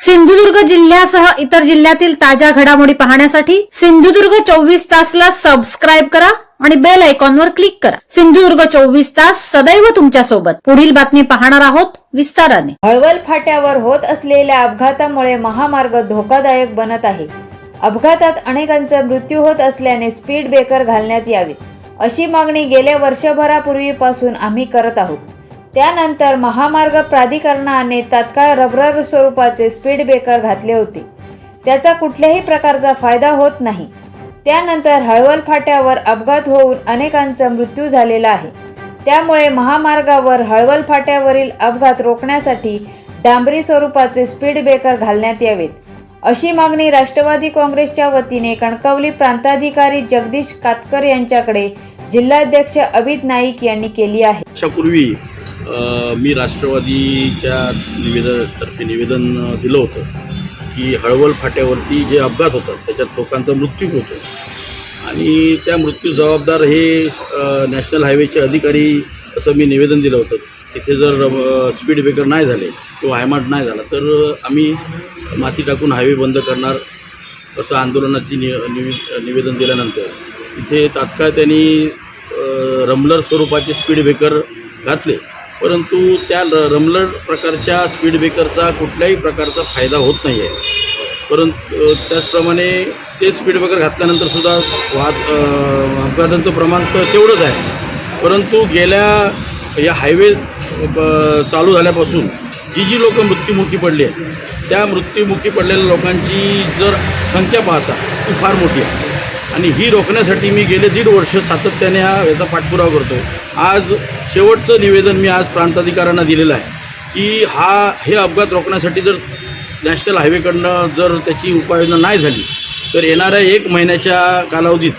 सिंधुदुर्ग जिल्ह्यासह इतर जिल्ह्यातील ताज्या घडामोडी पाहण्यासाठी सिंधुदुर्ग चोवीस तासला सबस्क्राईब करा आणि बेल आयकॉनवर क्लिक करा. सिंधुदुर्ग चोवीस तास सदैव तुमच्यासोबत पुढील बातमी पाहणार आहोत विस्ताराने. हळवल फाट्यावर होत असलेल्या अपघातामुळे महामार्ग धोकादायक बनत आहे. अपघातात अनेकांचा मृत्यू होत असल्याने स्पीड ब्रेकर घालण्यात यावे अशी मागणी गेल्या वर्षभरापूर्वीपासून आम्ही करत आहोत. त्यानंतर महामार्ग प्राधिकरणाने तात्काळ रबरर स्वरूपाचे स्पीड ब्रेकर घातले होते. त्याचा कुठल्याही प्रकारचा फायदा होत नाही. त्यानंतर हळवल फाट्यावर अपघात होऊन अनेकांचा मृत्यू झालेला आहे. त्यामुळे महामार्गावर हळवल फाट्यावरील अपघात रोखण्यासाठी डांबरी स्वरूपाचे स्पीड ब्रेकर घालण्यात यावेत. अशी मागणी राष्ट्रवादी काँग्रेसच्या वतीने कणकवली प्रांताधिकारी जगदीश कातकर यांच्याकडे जिल्हाध्यक्ष अभित नाईक यांनी केली आहे. मी राष्ट्रवादीच्या निवेदनातर्फे निवेदन दिलं होतं की हळवल फाट्यावरती जे अपघात होतात त्याच्यात लोकांचा मृत्यू होतो. आणि त्या मृत्यू जबाबदार हे नॅशनल हायवेचे अधिकारी असं मी निवेदन दिलं होतं. तिथे जर स्पीड ब्रेकर नाही झाले किंवा हायमार्ट नाही झाला तर आम्ही माती टाकून हायवे बंद करणार असं आंदोलनाची नि निवेदन दिल्यानंतर. तिथे तात्काळ त्यांनी रमलर स्वरूपाचे स्पीड ब्रेकर घातले. परंतु त्या र रमलर प्रकारच्या स्पीड ब्रेकरचा कुठल्याही प्रकारचा फायदा होत नाही आहे परंतु त्याचप्रमाणे ते स्पीड ब्रेकर घातल्यानंतरसुद्धा वाद वाहत अपघातांचं प्रमाण तर तेवढंच आहे. परंतु गेल्या या हायवे ब- चालू झाल्यापासून जी जी लोकं मृत्युमुखी पडली आहेत त्या मृत्युमुखी पडलेल्या लोकांची जर संख्या पाहता ती फार मोठी आहे. आणि ही रोखण्यासाठी मी गेले दीड वर्ष सातत्याने हा याचा पाठपुरावा करतो आज शेवटचं निवेदन मी आज प्रांताधिकाऱ्यांना दिलेलं आहे की हा हे अपघात रोखण्यासाठी जर नॅशनल हायवेकडनं जर त्याची उपाययोजना नाही झाली तर येणाऱ्या एक महिन्याच्या कालावधीत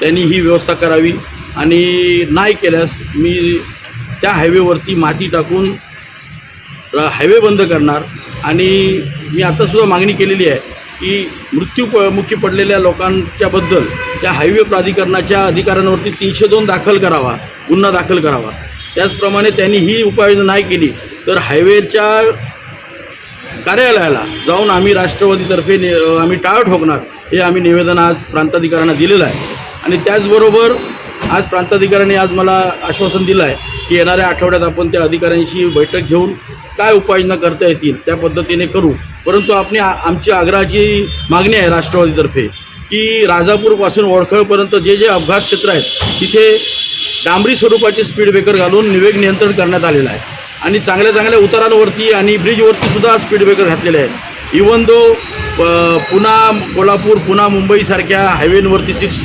त्यांनी ही व्यवस्था करावी आणि नाही केल्यास मी त्या हायवेवरती माती टाकून हायवे बंद करणार. आणि मी आत्तासुद्धा मागणी केलेली आहे की मृत्यू प मुखी पडलेल्या लोकांच्याबद्दल त्या हायवे प्राधिकरणाच्या अधिकाऱ्यांवरती तीनशे दोन दाखल करावा गुन्हा दाखल करावा. त्याचप्रमाणे त्यांनी ही उपाययोजना नाही केली तर हायवेच्या कार्यालयाला जाऊन आम्ही राष्ट्रवादीतर्फे ने आम्ही टाळ ठोकणार हे आम्ही निवेदन आज प्रांताधिकाऱ्यांना दिलेलं आहे. आणि त्याचबरोबर आज प्रांताधिकाऱ्यांनी आज मला आश्वासन दिलं आहे की येणाऱ्या आठवड्यात आपण त्या अधिकाऱ्यांशी बैठक घेऊन काय उपाययोजना करता येतील त्या पद्धतीने करू. परंतु आपली आमची आग्रहाची मागणी आहे राष्ट्रवादीतर्फे की राजापूरपासून ओळखळपर्यंत जे जे अपघात क्षेत्र आहेत तिथे डांबरी स्वरूपाचे स्पीड ब्रेकर घालून निवेग नियंत्रण करण्यात आलेलं आहे. आणि चांगल्या चांगल्या उतारांवरती आणि ब्रिजवरती सुद्धा स्पीड ब्रेकर घातलेले आहेत. इवन दो पुन्हा कोल्हापूर पुन्हा मुंबईसारख्या हायवेंवरती सिक्स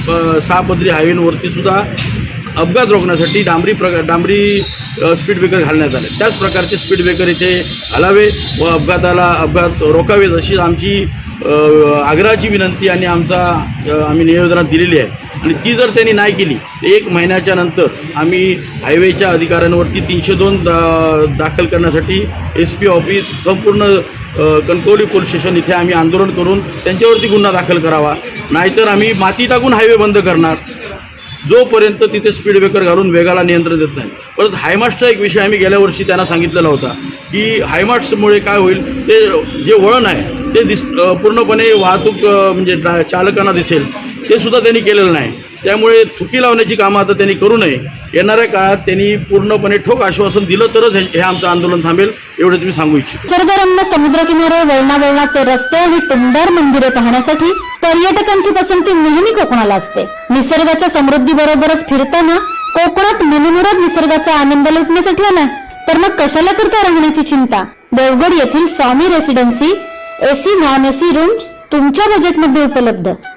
सहा पदरी हायवेंवरती सुद्धा अपघात रोखण्यासाठी डांबरी प्र डांबरी स्पीड ब्रेकर घालण्यात आले. त्याच प्रकारचे स्पीड ब्रेकर इथे घालावे व अपघाताला अपघात रोखावेत अशी आमची आग्रहाची विनंती आणि आमचा आम्ही निवेदनात दिलेली आहे. आणि ती जर त्यांनी नाही केली तर एक महिन्याच्या नंतर आम्ही हायवेच्या अधिकाऱ्यांवरती तीनशे दोन दा दाखल करण्यासाठी एस पी ऑफिस संपूर्ण कणकवली पोलीस स्टेशन इथे आम्ही आंदोलन करून त्यांच्यावरती गुन्हा दाखल करावा. नाहीतर आम्ही माती टाकून हायवे बंद करणार. जोपर्यंत तिथे स्पीड ब्रेकर घालून वेगाला नियंत्रण देत नाही. परत हायमास्टचा एक विषय आम्ही गेल्या वर्षी त्यांना सांगितलेला होता की हायमास्टमुळे काय होईल ते जे वळण आहे ते दिस पूर्णपणे वाहतूक म्हणजे ड्रा चालकांना दिसेल. ते सुद्धा त्यांनी केलेलं नाही. त्यामुळे थुकी लावण्याची कामं आता त्यांनी करू नये. येणाऱ्या काळात त्यांनी पूर्णपणे ठोक आश्वासन दिलं तरच हे आमचं आंदोलन थांबेल एवढं मी सांगू इच्छितो. निसर्गरम्य समुद्रकिनारे वळणावळणाचे रस्ते आणि टुमदार मंदिरे पाहण्यासाठी पर्यटकांची पसंती नेहमी कोकणाला असते. निसर्गाच्या समृद्धी बरोबरच फिरताना कोकणात मनमुराद निसर्गाचा आनंद लुटण्यासाठी आला तर मग कशाला करता राहण्याची चिंता? देवगड येथील Swami residency AC non AC rooms तुमच्या बजेटमध्ये उपलब्ध.